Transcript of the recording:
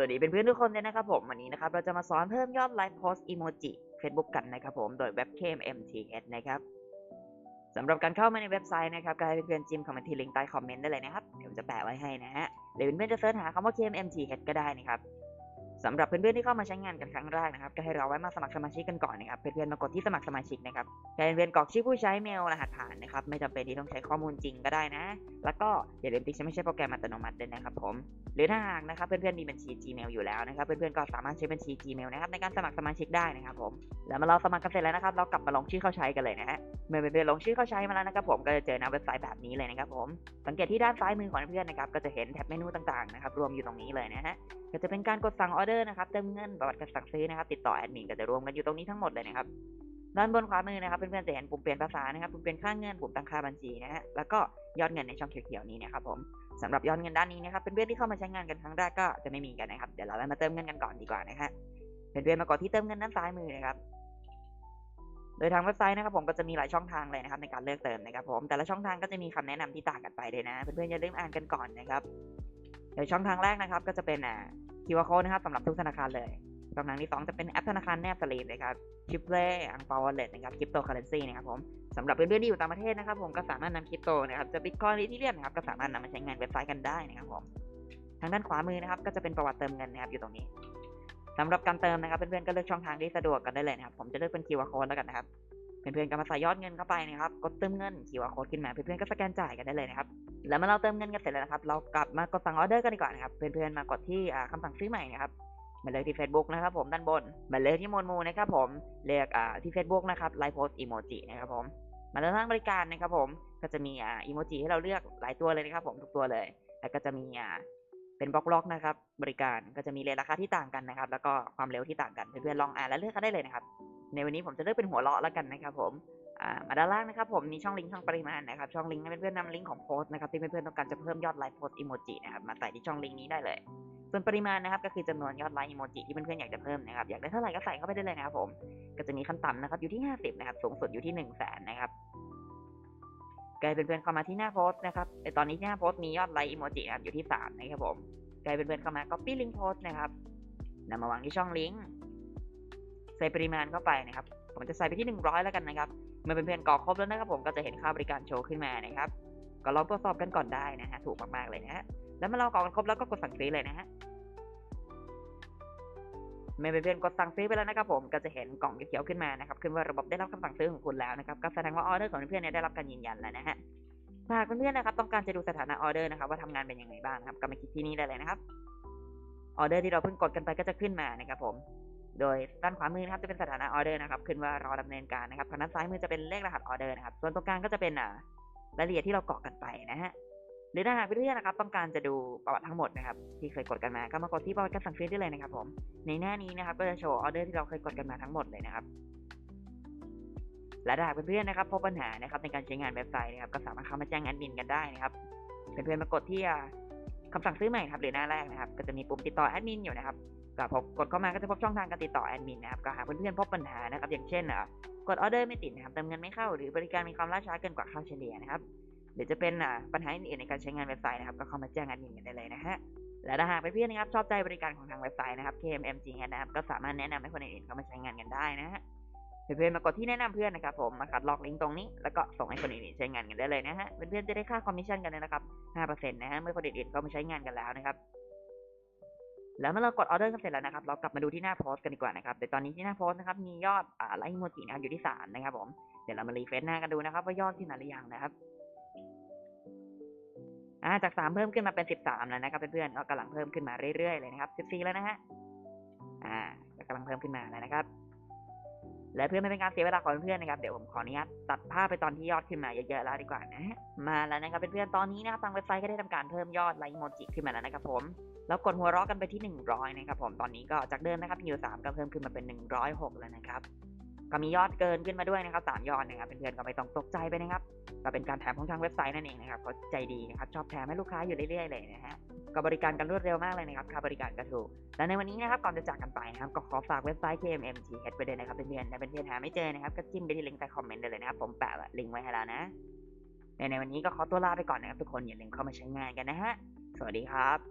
สวัสดีเป็นเพื่อนๆทุกคนเลยนะครับผมวันนี้นะครับเราจะมาสอนเพิ่มยอดไลฟ์โพสต์อีโมจิเฟซบุ๊กกันนะครับผมโดยเว็บเคม MTS นะครับสำหรับการเข้ามาในเว็บไซต์นะครับก็ให้เพื่อนๆจิ้มคอมเมนต์ที่ลิงก์ใต้คอมเมนต์ได้เลยนะครับเดี๋ยวจะแปะไว้ให้นะฮะหรือเพื่อนๆจะเสิร์ชหาคำว่า KMMTS ก็ได้นะครับ สำหรับเพื่อนๆที่เข้ามาใช้งานกันครั้งแรกนะครับก็ให้เราไว้มาสมัครสมาชิกกันก่อนนะครับเพื่อนๆมากดที่สมัครสมาชิกนะครับให้เพื่อนๆกรอกชื่อผู้ใช้เมลรหัสผ่านนะครับไม่จำเป็นที่ต้องใช้ข้อมูลจริงก็ได้นะ แล้วก็อย่าลืมติ๊กใช้ไม่ใช่โปรแกรมอัตโนมัติด้วยนะครับผมหรือถ้าหากนะครับเพื่อนๆมีบัญชี Gmail อยู่แล้วนะครับเพื่อนๆก็สามารถใช้บัญชี Gmail นะครับในการสมัครสมาชิกได้นะครับผมแล้วเมาเราสมัครกันเสร็จแล้วนะครับเรากลับมาลงชื่อเข้าใช้กันเลยนะฮะเมื่อเพื่อนๆลงชื่อเข้าใช้มาแล้วนะครับผมก็จะเจอหน้าเว็บไซต์แบบนี้เลยนะครับผมสังเกตที่ด้านซ้ายมือของเพื่อนๆนะครับก็จะเห็นแท็บเมนูต่างๆนะครับรวมอยู่ตรงนี้เลยนะฮะก็จะเป็นการกดสั่งออเดอร์นะครับเติมเงินประวัติการสั่งซื้อนะครับ ติดต่อแอดมินก็จะรวมกันอยู่ตรงนี้ทั้งหมดเลยนะครับด้านบนขวามือนะครับเพื่อนๆจะเห็นปุ่มเปลี่ยนภาษานะครับปุ่มเปลี่ยนค่าเงินปุ่มตั้งค่าบัญชีนะฮะแล้วก็ยอดเงินในช่องเขียวๆนี้นะครับผมสำหรับยอดเงินด้านนี้นะครับเป็นเพื่อนที่เข้ามาใช้งานกันครั้งแรกก็จะไม่มีกันนะครับเดี๋ยวเรามาเติมเงินกันก่อนดีกว่านะฮะเป็นเพื่อนมากดที่เติมเงินด้านซ้ายมือนะครับโดยทางเว็บไซต์นะครับผมก็จะมีหลายช่องทางเลยนะครับในการเลือกเติมนะครับผมแต่ละช่องทางก็จะมีคำแนะนำที่ต่างกันไปเลยนะเพื่อนๆอย่าลืมอ่านกันก่อนนะครับโดยช่องทางแรกนะครับก็จะเป็นอ่า QR code นะครับสำหรับทุกธนาคารเลยช่องทางที่สองจะเป็นแอปธนาคารแนบสลีปนะครับชิปเล่อังเปาวอลเล็ตนะครับคริปโตเคอเรนซีนะครับผมสำหรับเพื่อนๆที่อยู่ต่างประเทศนะครับผมก็สามารถนำคริปโตนะครับจะบิตคอยหรือที่เรียนนะครับก็สามารถนำมาใช้งานเว็บไซต์กันได้นะครับผมทางด้านขวามือนะครับก็จะเป็นประวัติเติมเงินนะครับอยู่ตรงนี้สำหรับการเติมนะครับเพื่อนๆก็เลือกช่องทางที่สะดวกกันได้เลยนะครับผมจะเลือกเป็น QR code แล้วกันนะครับเพื่อนๆก็มาใส่ยอดเงินเข้าไปนะครับกดเติมเงิน QR code ขึ้นมาเพื่อนๆก็สแกนจ่ายกันได้เลยนะครับ แล้วเมื่อเราเติมเงินกันเสร็จแล้วนะครับ เรากลับมากดสั่งออเดอร์กันดีกว่านะครับ เพื่อนๆมากดที่อ่าคำสั่งซื้อใหม่นะครับมาเลยที่ Facebook นะครับผมด้านบนมาเลยที่โมนมูนะครับผมเลือกที่ Facebook นะครับไลฟ์โพสอีโมจินะครับผมมาด้านล่างบริการนะครับผมก็จะมีอีโมจิให้เราเลือกหลายตัวเลยนะครับผมทุกตัวเลย แล้วก็จะมีเป็นบล็อกล็อกนะครับ บริการก็จะมีเรทราคาที่ต่างกันนะครับ แล้วก็ความเร็วที่ต่างกันเพื่อนๆลองอ่านและเลือกกันได้เลยนะครับ ในวันนี้ผมจะเลือกเป็นหัวเราะแล้วกันนะครับผม มาด้านล่างนะครับผมมีช่องลิงก์ช่องปริมาณนะครับช่องลิงก์ให้เพื่อนๆนำลิงก์ของโพสต์นะครับที่เพื่อนๆต้องการจะเพิ่มยอดไลค์โพสต์อีโมจินะครับมาใส่ที่ช่องลิงก์นี้ได้เลย ส่วนปริมาณนะครับก็คือจำนวนยอดไลค์อีโมจิที่เพื่อนๆอยากจะเพิ่มนะครับอยากได้เท่าไหร่ก็ใส่เข้าไปได้เลยนะครับผมก็จะมีขั้นต่ำนะครับอยู่ที่ 50นะครับสูงสุดอยู่ที่1 0 0 0 0แสนนะครับกลายเป็นเพื่อนๆเข้ามาที่หน้าโพสต์นะครับในตอนนี้หน้าโพสต์มียอดไลค์อีโมจินะครับอยู่ที่3นะครับผมกลายเป็นเพื่อนๆเข้ามา copy link post นะครับนำมาวางที่ช่องลิงก์ใส่ปริมาณเข้าไปนะครับ ผมจะใส่ไปที่ 100 แล้วกันนะครับ เมื่อเพื่อนกรอกครบแล้วนะครับผมก็จะเห็นค่าบริการโชว์ขึ้นมานะครับ ก็ลองตรวจสอบกันก่อนได้นะฮะถูกมากๆเลยนะฮะแล้วเมื่อเรากรอกกันครบแล้วก็กดสั่งซื้อเลยนะฮะเมื่อเพื่อนกดสั่งซื้อไปแล้วนะครับผมก็จะเห็นกล่องเขียวขึ้นมานะครับขึ้นว่าระบบได้รับคำสั่งซื้อของคุณแล้วนะครับก็แสดงว่าออเดอร์ของเพื่อนเนี่ยได้รับการยืนยันแล้วนะฮะหากเพื่อนๆนะครับต้องการจะดูสถานะออเดอร์นะครับว่าทำงานเป็นยังไงบ้างนะครับก็มาคลิกที่นี่ได้เลยนะครับออเดอร์ที่เราเพิ่งกดกันไปก็จะขึ้นมานะครับผม โดยด้านขวามือนะครับจะเป็นสถานะออเดอร์นะครับขึ้นว่ารอดำเนินการนะครับทางด้านซ้ายมือจะเป็นเลขรหัสออเดอร์นะครับ ส่วนตรงกลางก็จะเป็นอ่ารายละเอียดที่เรากรอกกันไปนะฮะหรือถ้าหากเพื่อนๆนะครับ ต้องการจะดูประวัติทั้งหมดนะครับ ที่เคยกดกันมาก็มากดที่ประวัติการสั่งซื้อได้เลยนะครับผมในหน้านี้นะครับก็จะโชว์ออเดอร์ที่เราเคยกดกันมาทั้งหมดเลยนะครับและถ้าหากเพื่อนๆนะครับพบปัญหานะครับในการใช้งานเว็บไซต์นะครับก็สามารถเข้ามาแจ้งแอดมินกันได้นะครับเพื่อนๆมากดที่อ่าคำสั่งซื้อใหม่ครับหรือหน้าแรกนะครับ ก็จะมีปุ่มติดต่อแอดมินอยู่นะครับ ก็พอกดเข้ามาก็จะพบช่องทางการติดต่อแอดมินนะครับก็หากเพื่อนๆพบปัญหานะครับอย่างเช่นอ่ากดออเดอร์ไม่ติดนะครับเติมเงินไม่เข้าหรือบริการมีความล่าช้าเกินกว่าค่าเฉลี่ยนะครับหรือจะเป็นอ่าปัญหาอื่นๆในการใช้งานเว็บไซต์นะครับก็เข้ามาแจ้งแอดมินกันได้เลยนะฮะและถ้าหากเพื่อนๆนะครับชอบใจบริการของทางเว็บไซต์นะครับ KMMG นะครับก็สามารถแนะนำให้คนอื่นๆเข้ามาใช้งานกันได้นะฮะเพื่อนๆมากดที่แนะนำเพื่อนนะครับผมมาคัดลอกลิงก์ตรงนี้แล้วก็ส่งให้คนอื่นๆใช้งานกันได้เลยนะฮะเพื่อนๆจะได้ค่าคอมมิชชั่นกันนะครับ5%นะฮะเมื่อคนอื่นๆเข้ามาใช้งานกันแล้วนะครับ แล้วเมื่อเรากดออเดอร์กันเสร็จแล้วนะครับ เรากลับมาดูที่หน้าโพสต์กันดีกว่านะครับแต่ตอนนี้ที่หน้าโพสต์นะครับ มียอดอ่าไลค์อีโมจินะครับอยู่ที่3นะครับผม เดี๋ยวเรามารีเฟรชหน้ากันดูนะครับ ว่ายอดที่ไหนหรือยังนะครับอ่าจากสามเพิ่มขึ้นมาเป็นสิบสามแล้วนะครับเพื่อนๆก็กำลังเพิ่มขึ้นมาเรื่อยๆเลยนะครับสิบสี่แล้วนะฮะอ่าก็กำลังเพิ่มขึ้นมาแล้วนะครับ และเพื่อไม่เป็นการเสียเวลาของเพื่อนๆนะครับเดี๋ยวผมขออนุญาตตัดภาพไปตอนที่ยอดขึ้นมาเยอะๆแล้วดีกว่านะฮะมาแล้วนะครับเพื่อนๆตอนนี้นะครับทางเว็บไซต์ก็ได้ทำการเพิ่มยอดไลค์โมจิขึ้นมาแล้วนะครับผม แล้วกดหัวเราะกันไปที่ 100 นะครับผมตอนนี้ก็จากเดิมนะครับมีอยู่ 3 ก็เพิ่มขึ้นมาเป็น 106 แล้วนะครับก็มียอดเกินขึ้นมาด้วยนะครับสามยอดนะครับเพื่อนๆก็ไม่ต้องตกใจไปนะครับก็เป็นการแถมของทางเว็บไซต์นั่นเองนะครับเขาใจดีนะครับชอบแถมให้ลูกค้าอยู่เรื่อยๆเลยนะฮะก็บริการกันรวดเร็วมากเลยนะครับค่าบริการก็ถูกและในวันนี้นะครับก่อนจะจากกันไปนะครับก็ขอฝากเว็บไซต์ KMMTH ไปเลยนะครับเพื่อนๆถ้าเพื่อนๆหาไม่เจอนะครับก็จิ้มไปที่ลิงก์ใต้คอมเมนต์ได้เลยนะครับผมแปะลิงก์ไว้ให้แล้วนะในในวันนี้ก็ขอตัวลาไปก่อนนะครับทุกคนอย่าลืมเข้ามาใช้งานกันนะฮะสวัสดีครับ